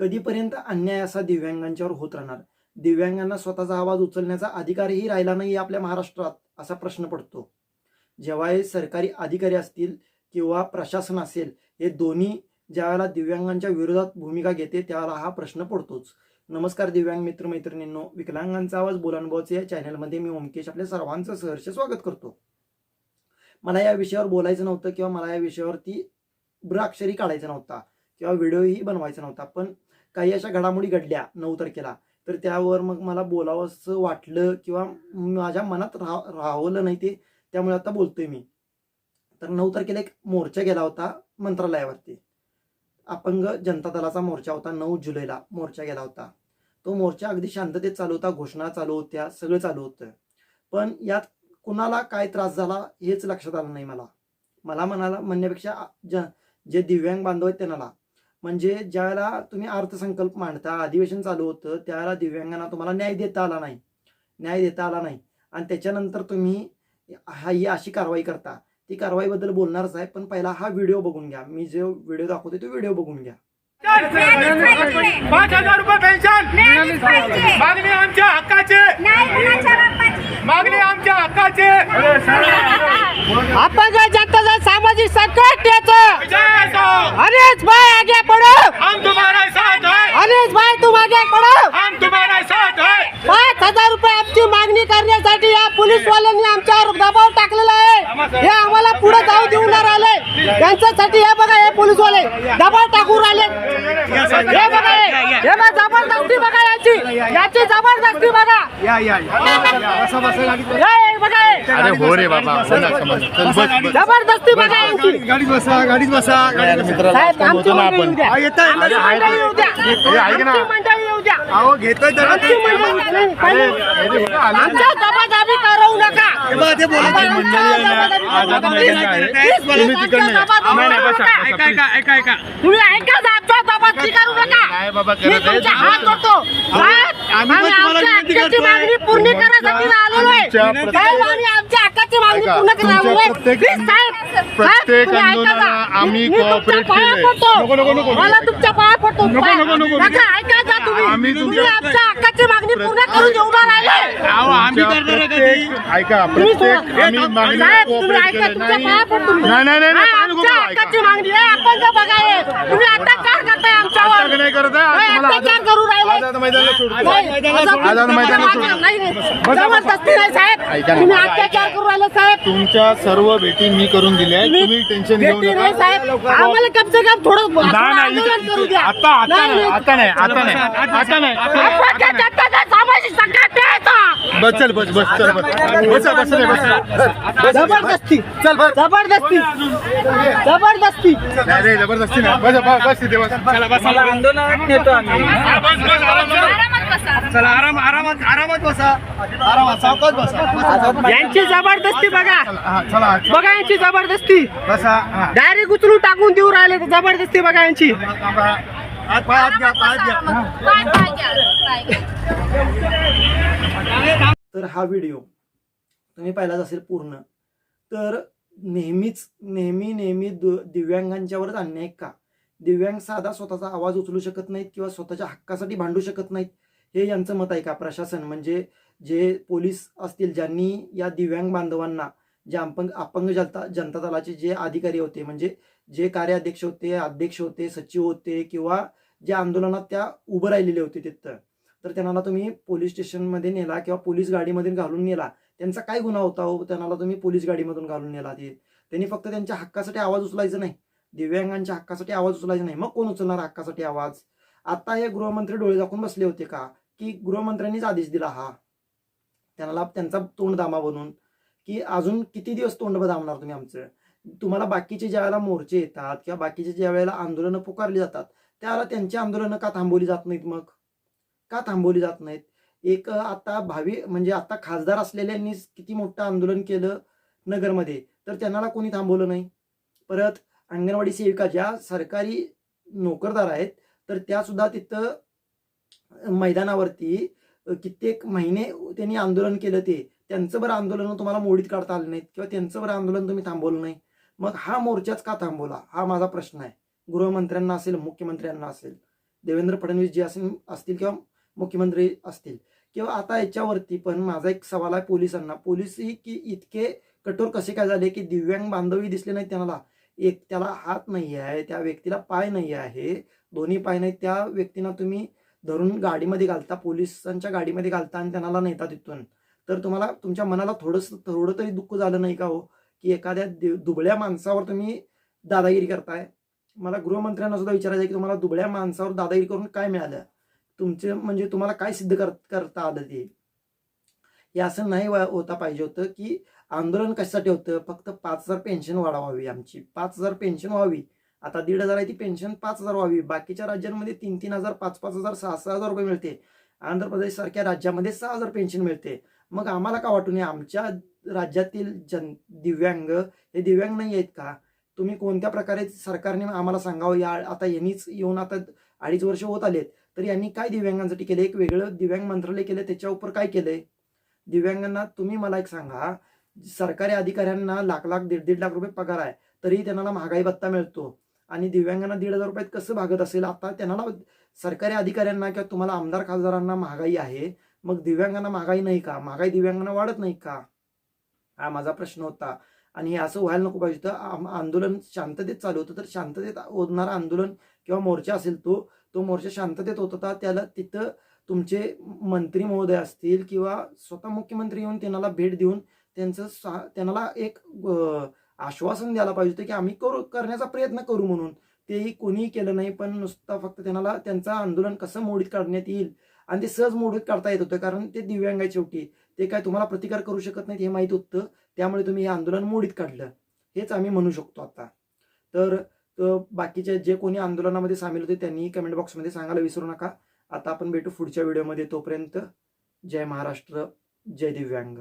कधीपर्यंत अन्याय असा दिव्यांगांच्यावर होत राहणार? दिव्यांगांना स्वतःचा आवाज उचलण्याचा अधिकारही राहिला नाही आपल्या महाराष्ट्रात असा प्रश्न पडतो. जेव्हा हे सरकारी अधिकारी असतील किंवा प्रशासन असेल हे दोन्ही ज्यावेळेला दिव्यांगांच्या विरोधात भूमिका घेते त्यावेळेला हा प्रश्न पडतोच. नमस्कार दिव्यांग मित्र मैत्रिणींनो विकलांगांचा आवाज बोलानुभवाचे या चॅनलमध्ये मी ओमकेश आपल्या सर्वांचं सहर्ष स्वागत करतो. मला या विषयावर बोलायचं नव्हतं किंवा मला या विषयावरती ब्राक्षरी काढायचा नव्हता किंवा व्हिडिओही बनवायचा नव्हता पण काही अशा घडामोडी घडल्या नऊ तारखेला. तर त्यावर मग मला बोलावंसं वाटलं किंवा माझ्या मनात राह राहवलं नाही ते त्यामुळे आता बोलतोय मी. तर नऊ तारखेला एक मोर्चा गेला होता मंत्रालयावरती. अपंग जनता दलाचा मोर्चा होता नऊ जुलैला मोर्चा गेला होता. तो मोर्चा अगदी शांततेत चालू होता घोषणा चालू होत्या सगळं चालू होतं. पण यात कुणाला काय त्रास झाला हेच लक्षात आलं नाही मला. मला म्हणाला म्हणण्यापेक्षा ज जे दिव्यांग बांधव आहेत त्यांना म्हणजे ज्यावेळेला तुम्ही अर्थसंकल्प मांडता अधिवेशन चालू होतं त्यावेळेला दिव्यांगांना तुम्हाला न्याय देता आला नाही. न्याय देता आला नाही. आणि त्याच्यानंतर तुम्ही हा ही अशी कारवाई करता. ती कारवाईबद्दल बोलणारच आहे पण पहिला हा व्हिडिओ बघून घ्या. मी जो व्हिडिओ दाखवते तो व्हिडिओ बघून घ्या. पाच हजार रुपये पेन्शन. मागणी आमच्या हक्काचे. नाही कुणाच्या बापाची. मागणी आमच्या हक्काचे. अपंग संकट सामाजिक संकटाचं भाई आगे बढ़ो हम तुम्हारे साथ हैं अरेच भाई तुम आगे बढ़ो हम तुम्हारे साथ हैं पाच हजार रुपये आमची मागणी करण्यासाठी या पोलीस वाल्यांनी आमच्यावर दबाव टाकलेला आहे. हे आम्हाला पुढे जाऊ देऊ नाही राहिले त्यांच्यासाठी हे बघा हे पोलीस वाले दबाव टाकून राहिले. हे बघा हे हे बघा. जबरदस्ती बघा याची. याची जबरदस्ती बघा. या, हे. बघा हे. अरे हो रे बाबा हो ना समज चल बस. बस जबरदस्ती बघा यांची. गाडीत बसा गाडीत बसा यार मित्राला साहेब आपण आमची बोलतो ना मंडळी आपण. येऊ द्या. येत आहे. आमची मंडळी येऊ द्या. हे ऐक ना. आमची मंडळी येऊ द्या. अहो घेतोय त्याला आमची मंडळी नाही, पहिले आमच्या दबादाबी करवू नका. ते बोला आमच्या मंडळी आहे ना, आझाद मैदानी आहे. प्लीज, प्लीज, तुम्ही तिकडनं या. बसा. बसा, ऐका ऐका ऐका तुम्ही ऐका आमच्या दबाची करू नका. काय बाबा मी करत आहे? हात आम्ही पण आम्ही तुम्हाला आमच्या विनंती हक्काची करतोय. मागणी पूर्ण करण्यासाठी आलेलो आहे आमच्या प्रत्येक- साहेब, आम्ही आमच्या हक्काची मागणी ऐका, पूर्ण करायला तुमच्या आलेलो आहे. प्रत्येक- प्लीज, साहेब, साहेब, प्रत्येक तुम्ही ऐका आंदोलनाला जा. आम्ही मी तुमच्या cooperate पाया केलंय. पडतो. नको, नको, नको. मला तुमच्या पाया पडतो नको, पाया. नको, नको. नका, ऐका जा तुम्ही आम्ही तुम्ही तुमच्या- आमच्या हक्काची मागणी पूर्ण करून देऊ राहिले अहो आम्ही तुमच्या करणार आहे प्रत्येक- ऐका. आम्ही मागणी साहेब, तुम्ही ऐका. तुमच्या नाही पाया पडतो मी. नाही, हा, आमच्या पडू, ऐका. हक्काची मागणी आहे आपण तर बघा. तुम्ही अत्याचार करताय आमच्यावर अत्याचार नाही करत आहे. आज नाही, तुम्हाला अत्याचार करू राहिले आझाद मैदानाला सोडतो. नाही, आझाद मैदानाला सोडतो. नाही, नाही. जबरदस्ती नाही साहेब ऐका ना. तुम्ही अत्याचार करू राहिले साहेब तुमच्या सर्व भेटी मी करून दिल्या आहेत. तुम्ही टेन्शन घेऊ भेटी नाही नका साहेब आम्हाला कम से कम थोडं थोडं नाही, नाही, आंदोलन करू द्या आता आता नाही. आता नाही आता नाही आता नाही अपंग जनताचा सामाजिक संकट आहे आता. बस चल बस बस चल बस बस बस बस जबरदस्ती चल जबरदस्ती जबरदस्ती. नाही रे जबरदस्ती नाही. बस बस बस तिथे बस. चला बस. आरामात बसा. चला आराम आरामात आरामात बसा. आरामात सावकाश बसा. यांची जबरदस्ती बघा. हा, चला बघा यांची जबरदस्ती. बसा हा. डायरेक्ट उचलून टाकून देऊ राहिले तर जबरदस्ती बघा यांची. थांबा. हात पाय हात घ्या आरामात पाय बसा, घ्या. आरामात. पाय पाय घ्या, पाय घ्या. तर हा व्हिडिओ तुम्ही पाहिलाच असेल पूर्ण. तर नेहमीच नेहमी नेहमी दु दिव्यांगांच्यावरच अन्याय का? दिव्यांग साधा स्वतःचा आवाज उचलू शकत नाहीत किंवा स्वतःच्या हक्कासाठी भांडू शकत नाहीत? हे यांचं मत आहे का? प्रशासन म्हणजे जे पोलीस असतील ज्यांनी या दिव्यांग बांधवांना जे अपंग अपंग जनता जनता दलाचे जे अधिकारी होते म्हणजे जे कार्याध्यक्ष होते अध्यक्ष होते सचिव होते किंवा जे आंदोलनात त्या उभं राहिलेले होते तिथं तर त्यांना तुम्ही पोलीस स्टेशनमध्ये नेला किंवा पोलीस गाडीमध्ये घालून नेला त्यांचा काय गुन्हा होता हो? त्यांना तुम्ही पोलीस गाडीमधून घालून नेला ते त्यांनी फक्त त्यांच्या हक्कासाठी आवाज उचलायचा नाही. दिव्यांगांच्या हक्कासाठी आवाज उचलायचा नाही. मग कोण उचलणार हक्कासाठी आवाज? आता हे गृहमंत्री डोळे दाखवून बसले होते का? की गृहमंत्र्यांनीच आदेश दिला हा. त्यांना त्यांचा तोंड दामा बनून. की अजून किती दिवस तोंड दामणार तुम्ही आमचं? तुम्हाला बाकीचे ज्या वेळेला मोर्चे येतात किंवा बाकीचे ज्या वेळेला आंदोलनं पुकारली जातात त्यावेळेला त्यांची आंदोलनं का थांबवली जात नाहीत मग? का थांबवली जात नाहीत? एक आता भावी म्हणजे आता खासदार असलेल्यांनी किती मोठं आंदोलन केलं नगरमध्ये तर त्यांना कोणी थांबवलं नाही. परत अंगणवाडी सेविका ज्या सरकारी नोकरदार आहेत तर त्या सुद्धा तिथं मैदानावरती कित्येक महिने त्यांनी आंदोलन केलं ते. त्यांचं बरं आंदोलन तुम्हाला मोडीत काढता आलं नाहीत किंवा त्यांचं बरं आंदोलन तुम्ही थांबवलं नाही. मग हा मोर्चाच का थांबवला? हा माझा प्रश्न आहे. गृहमंत्र्यांना असेल मुख्यमंत्र्यांना असेल देवेंद्र फडणवीस जे असेल असतील किंवा मुख्यमंत्री असतील किंवा आता याच्यावरती पण माझा एक सवाल आहे पोलिसांना. पोलिसही की इतके कठोर कसे काय झाले की दिव्यांग बांधवी दिसले नाही त्यांना? एक त्याला हात नाही आहे त्या व्यक्तीला पाय नाही आहे दोन्ही पाय नाही त्या व्यक्तींना तुम्ही धरून गाडीमध्ये घालता पोलिसांच्या गाडीमध्ये घालता आणि त्यांना नेता तिथून तर तुम्हाला तुमच्या मनाला थोडंसं थोडं तरी दुःख झालं नाही का हो? की एखाद्या दि- दुबळ्या माणसावर तुम्ही दादागिरी करताय? मला गृहमंत्र्यांना सुद्धा विचारायचं आहे की तुम्हाला दुबळ्या माणसावर दादागिरी करून काय मिळालं? तुमचे म्हणजे तुम्हाला काय सिद्ध कर करता आलं ते? हे असं नाही होता पाहिजे होतं की आंदोलन कशासाठी होतं? फक्त पाच हजार पेन्शन वाढवावी आमची. पाच हजार पेन्शन व्हावी. आता दीड हजार आहे ती पेन्शन पाच हजार व्हावी. बाकीच्या राज्यांमध्ये तीन तीन हजार पाच पाच हजार सहा सहा हजार रुपये मिळते. आंध्र प्रदेश सारख्या राज्यामध्ये सहा हजार पेन्शन मिळते. मग आम्हाला का वाटू नये आमच्या राज्यातील जन दिव्यांग हे दिव्यांग नाही आहेत का? तुम्ही कोणत्या प्रकारे सरकारने आम्हाला सांगावं? या आता यांनीच येऊन आता अडीच वर्ष होत आलेत. तर यांनी काय दिव्यांगांसाठी केलं एक वेगळं दिव्यांग मंत्रालय केलं त्याच्यावर काय केलंय? दिव्यांगांना तुम्ही मला एक सांगा. सरकारी अधिकाऱ्यांना लाख लाख दीड दीड लाख रुपये पगार आहे. तरी त्यांना महागाई भत्ता मिळतो. आणि दिव्यांगांना दीड हजार रुपयात कसं भागत असेल? आता त्यांना सरकारी अधिकाऱ्यांना किंवा तुम्हाला आमदार खासदारांना महागाई आहे. मग दिव्यांगांना महागाई नाही का? महागाई दिव्यांगांना वाढत नाही का? हा माझा प्रश्न होता. आणि हे असं व्हायला नको पाहिजे. होतं आंदोलन शांततेत चालू होतं. तर शांततेत होणारं आंदोलन किंवा मोर्चा असेल तो तो मोर्चा शांततेत होत होता त्याला तिथं तुमचे मंत्री महोदय असतील किंवा स्वतः मुख्यमंत्री येऊन त्यांना भेट देऊन त्यांचं सा- त्यांना एक आश्वासन द्यायला पाहिजे होतं की आम्ही करू करण्याचा प्रयत्न करू म्हणून. तेही कोणीही केलं नाही पण नुसता फक्त त्यांना त्यांचं आंदोलन कसं मोडीत काढण्यात येईल? आणि ते सहज मोडीत काढता येत होतं कारण ते दिव्यांग आहे शेवटी ते काय तुम्हाला प्रतिकार करू शकत नाहीत हे माहीत होतं. त्यामुळे तुम्ही हे आंदोलन मोडीत काढलं. हेच आम्ही म्हणू शकतो आता. तर बाकीचे जे कोणी आंदोलनामध्ये सामील होते त्यांनी कमेंट बॉक्समध्ये सांगायला विसरू नका. आता आपण भेटू पुढच्या व्हिडिओमध्ये तोपर्यंत जय महाराष्ट्र जय दिव्यांग.